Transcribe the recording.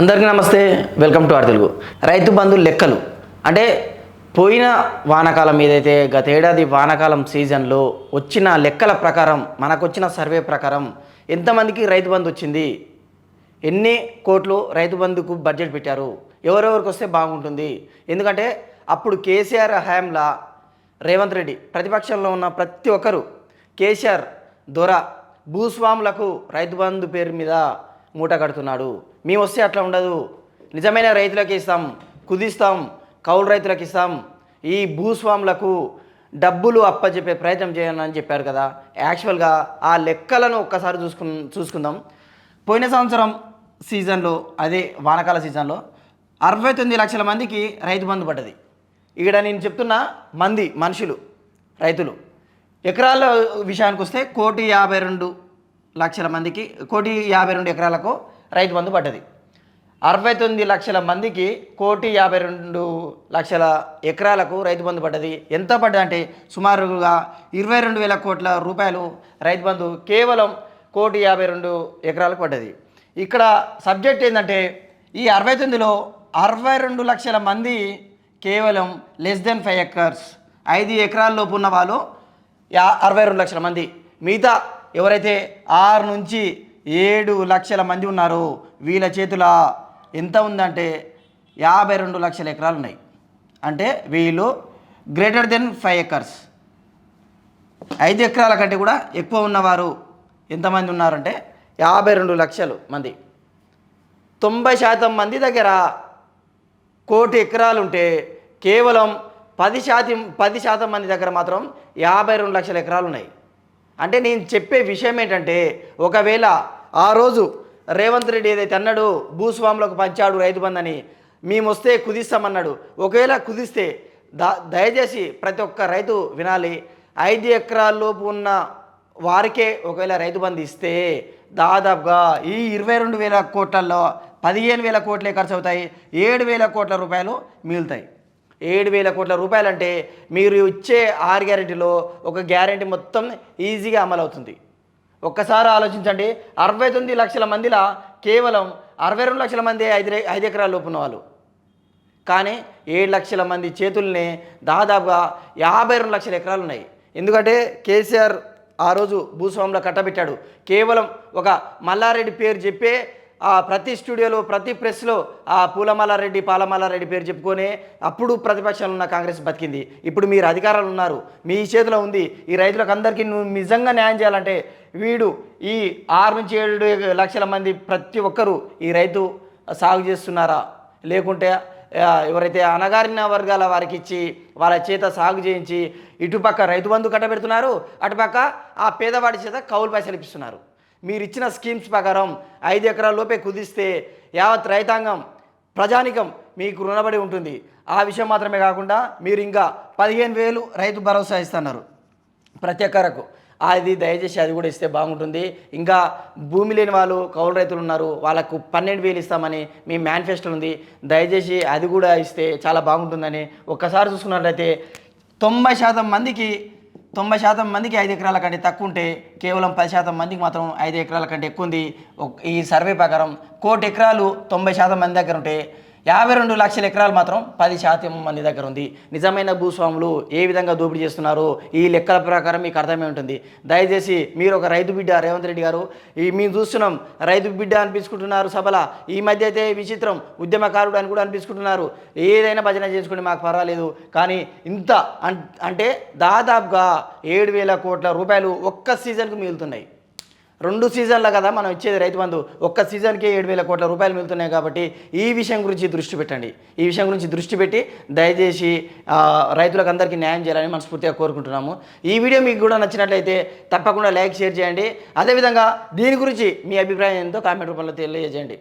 అందరికీ నమస్తే welcome to are Telugu. Rythu Bandhu లెక్కలు. అంటే పోయిన వానాకాలం ఏదైతే గత ఏడాది వానాకాలం సీజన్లో వచ్చిన లెక్కల ప్రకారం మనకొచ్చిన సర్వే ప్రకారం ఎంతమందికి రైతు బంధు వచ్చింది? ఎన్ని కోట్లు రైతు బంధుకు బడ్జెట్ పెట్టారు? ఎవరెవరికి వస్తే బాగుంటుంది? ఎందుకంటే అప్పుడు కేసీఆర్ హయాంలా రేవంత్ రెడ్డి ప్రతిపక్షంలో ఉన్న ప్రతి ఒక్కరు కేసీఆర్ దొర భూస్వాములకు రైతు బంధు పేరు మీద మూట కడుతున్నాడు. మేము వస్తే అట్లా ఉండదు. నిజమైన రైతులకు ఇస్తాం. కుదిస్తాం. కౌలు రైతులకు ఇస్తాం. ఈ భూస్వాములకు డబ్బులు అప్పచెప్పే ప్రయత్నం చేయను అని చెప్పారు కదా. యాక్చువల్గా ఆ లెక్కలను ఒక్కసారి చూసుకు చూసుకుందాం. పోయిన సంవత్సరం సీజన్లో అదే వానకాల సీజన్లో అరవై తొమ్మిది లక్షల మందికి రైతు బంధు పడ్డది. ఇక్కడ నేను చెప్తున్న మంది మనుషులు రైతులు. ఎకరాల విషయానికి వస్తే కోటి యాభై రెండు లక్షల మందికి కోటి యాభై రెండు ఎకరాలకు రైతు బంధు పడ్డది. అరవై తొమ్మిది లక్షల మందికి కోటి యాభై రెండు లక్షల ఎకరాలకు రైతు బంధు పడ్డది. ఎంత పడ్డది అంటే సుమారుగా ఇరవై రెండు వేల కోట్ల రూపాయలు రైతు బంధు కేవలం కోటి యాభై రెండు ఎకరాలకు పడ్డది. ఇక్కడ సబ్జెక్ట్ ఏంటంటే ఈ అరవై తొమ్మిదిలో అరవై రెండు లక్షల మంది కేవలం లెస్ దెన్ ఫైవ్ ఎకర్స్ ఐదు ఎకరాల లోపు ఉన్న వాళ్ళు యా అరవై రెండు లక్షల మంది. మిగతా ఎవరైతే ఆరు నుంచి ఏడు లక్షల మంది ఉన్నారో వీళ్ళ చేతుల ఎంత ఉందంటే యాభై రెండు లక్షల ఎకరాలు ఉన్నాయి. అంటే వీళ్ళు గ్రేటర్ దెన్ ఫైవ్ ఎకర్స్. ఐదు ఎకరాల కంటే కూడా ఎక్కువ ఉన్నవారు ఎంతమంది ఉన్నారంటే యాభై రెండు లక్షలు మంది. తొంభై శాతం మంది దగ్గర కోటి ఎకరాలు ఉంటే కేవలం పది శాతం పది శాతం మంది దగ్గర మాత్రం యాభై రెండు లక్షల ఎకరాలు ఉన్నాయి. అంటే నేను చెప్పే విషయం ఏంటంటే ఒకవేళ ఆ రోజు రేవంత్ రెడ్డి ఏదైతే అన్నాడు భూస్వాములకు పంచాడు రైతు బంధని మేము వస్తే కుదిస్తామన్నాడు. ఒకవేళ కుదిస్తే దా దయచేసి ప్రతి ఒక్క రైతు వినాలి. ఐదు ఎకరాల్లోపు ఉన్న వారికే ఒకవేళ రైతు బంధు ఇస్తే దాదాపుగా ఈ ఇరవై రెండు వేల కోట్లలో పదిహేను వేల కోట్లే ఖర్చు అవుతాయి ఏడు వేల కోట్ల రూపాయలు మిగులుతాయి. ఏడు వేల కోట్ల రూపాయలు అంటే మీరు ఇచ్చే ఆరు గ్యారెంటీలో ఒక గ్యారెంటీ మొత్తం ఈజీగా అమలు అవుతుంది ఒక్కసారి ఆలోచించండి అరవై తొమ్మిది లక్షల మందిలా కేవలం అరవై రెండు లక్షల మంది ఐదు ఐదు ఎకరాల వాళ్ళు. కానీ ఏడు లక్షల మంది చేతుల్ని దాదాపుగా యాభై రెండు లక్షల ఎకరాలు ఉన్నాయి ఎందుకంటే కేసీఆర్ ఆ రోజు భూస్వాముల కట్టబెట్టాడు. కేవలం ఒక మల్లారెడ్డి పేరు చెప్పే ప్రతి స్టూడియోలో ప్రతి ప్రెస్లో ఆ పూలమాలారెడ్డి పాలమాలారెడ్డి పేరు చెప్పుకొని అప్పుడు ప్రతిపక్షంలో ఉన్న కాంగ్రెస్ బతికింది. ఇప్పుడు మీరు అధికారాలు ఉన్నారు మీ చేతిలో ఉంది ఈ రైతులకు అందరికీ నువ్వు నిజంగా న్యాయం చేయాలంటే వీడు ఈ ఆరు నుంచి ఏడు లక్షల మంది ప్రతి ఒక్కరూ ఈ రైతు సాగు చేస్తున్నారా? లేకుంటే ఎవరైతే అణగారిన వర్గాల వారికి ఇచ్చి వాళ్ళ చేత సాగు చేయించి ఇటుపక్క రైతు బంధు కట్టబెడుతున్నారు అటుపక్క ఆ పేదవాడి చేత కౌలు పైసలు ఇప్పిస్తున్నారు. మీరు ఇచ్చిన స్కీమ్స్ ప్రకారం ఐదు ఎకరాల లోపే కుదిస్తే యావత్ రైతాంగం ప్రజానికం మీకు రుణపడి ఉంటుంది. ఆ విషయం మాత్రమే కాకుండా మీరు ఇంకా పదిహేను వేలు రైతు భరోసా ఇస్తున్నారు. ప్రతి ఎకరకు అది దయచేసి అది కూడా ఇస్తే బాగుంటుంది. ఇంకా భూమి లేని వాళ్ళు కౌలు రైతులు ఉన్నారు. వాళ్ళకు పన్నెండు వేలు ఇస్తామని మీ మేనిఫెస్టో ఉంది. దయచేసి అది కూడా ఇస్తే చాలా బాగుంటుందని ఒక్కసారి చూసుకున్నట్లయితే తొంభై శాతం మందికి తొంభై శాతం మందికి ఐదు ఎకరాల కంటే తక్కువ ఉంటే కేవలం పది శాతం మందికి మాత్రం ఐదు ఎకరాల కంటే ఎక్కువ ఉంది. ఈ సర్వే ప్రకారం కోటి ఎకరాలు తొంభై శాతం మంది దగ్గర ఉంటే యాభై రెండు లక్షల ఎకరాలు మాత్రం పది శాతం మంది దగ్గర ఉంది. నిజమైన భూస్వాములు ఏ విధంగా దోపిడీ చేస్తున్నారో? ఈ లెక్కల ప్రకారం మీకు అర్థమై ఉంటుంది. దయచేసి మీరు ఒక రైతు బిడ్డ రేవంత్ రెడ్డి గారు ఈ మేము చూస్తున్నాం రైతు బిడ్డ అనిపించుకుంటున్నారు సభల. ఈ మధ్య అయితే విచిత్రం ఉద్యమకారుడు అని కూడా అనిపించుకుంటున్నారు. ఏదైనా భజన చేసుకుంటే మాకు పర్వాలేదు. కానీ ఇంత అంటే దాదాపుగా ఏడు వేల కోట్ల రూపాయలు ఒక్క సీజన్కు మిగులుతున్నాయి. రెండు సీజన్ల కదా మనం ఇచ్చేది రైతు బంధు. ఒక్క సీజన్కే ఏడు వేల కోట్ల రూపాయలు మిగులుతున్నాయి కాబట్టి ఈ విషయం గురించి దృష్టి పెట్టండి. ఈ విషయం గురించి దృష్టి పెట్టి దయచేసి రైతులకు అందరికీ న్యాయం చేయాలని మనస్ఫూర్తిగా కోరుకుంటున్నాము. ఈ వీడియో మీకు కూడా నచ్చినట్లయితే తప్పకుండా లైక్ షేర్ చేయండి. అదేవిధంగా దీని గురించి మీ అభిప్రాయం ఎంతో కామెంట్ రూపంలో తెలియజేయండి.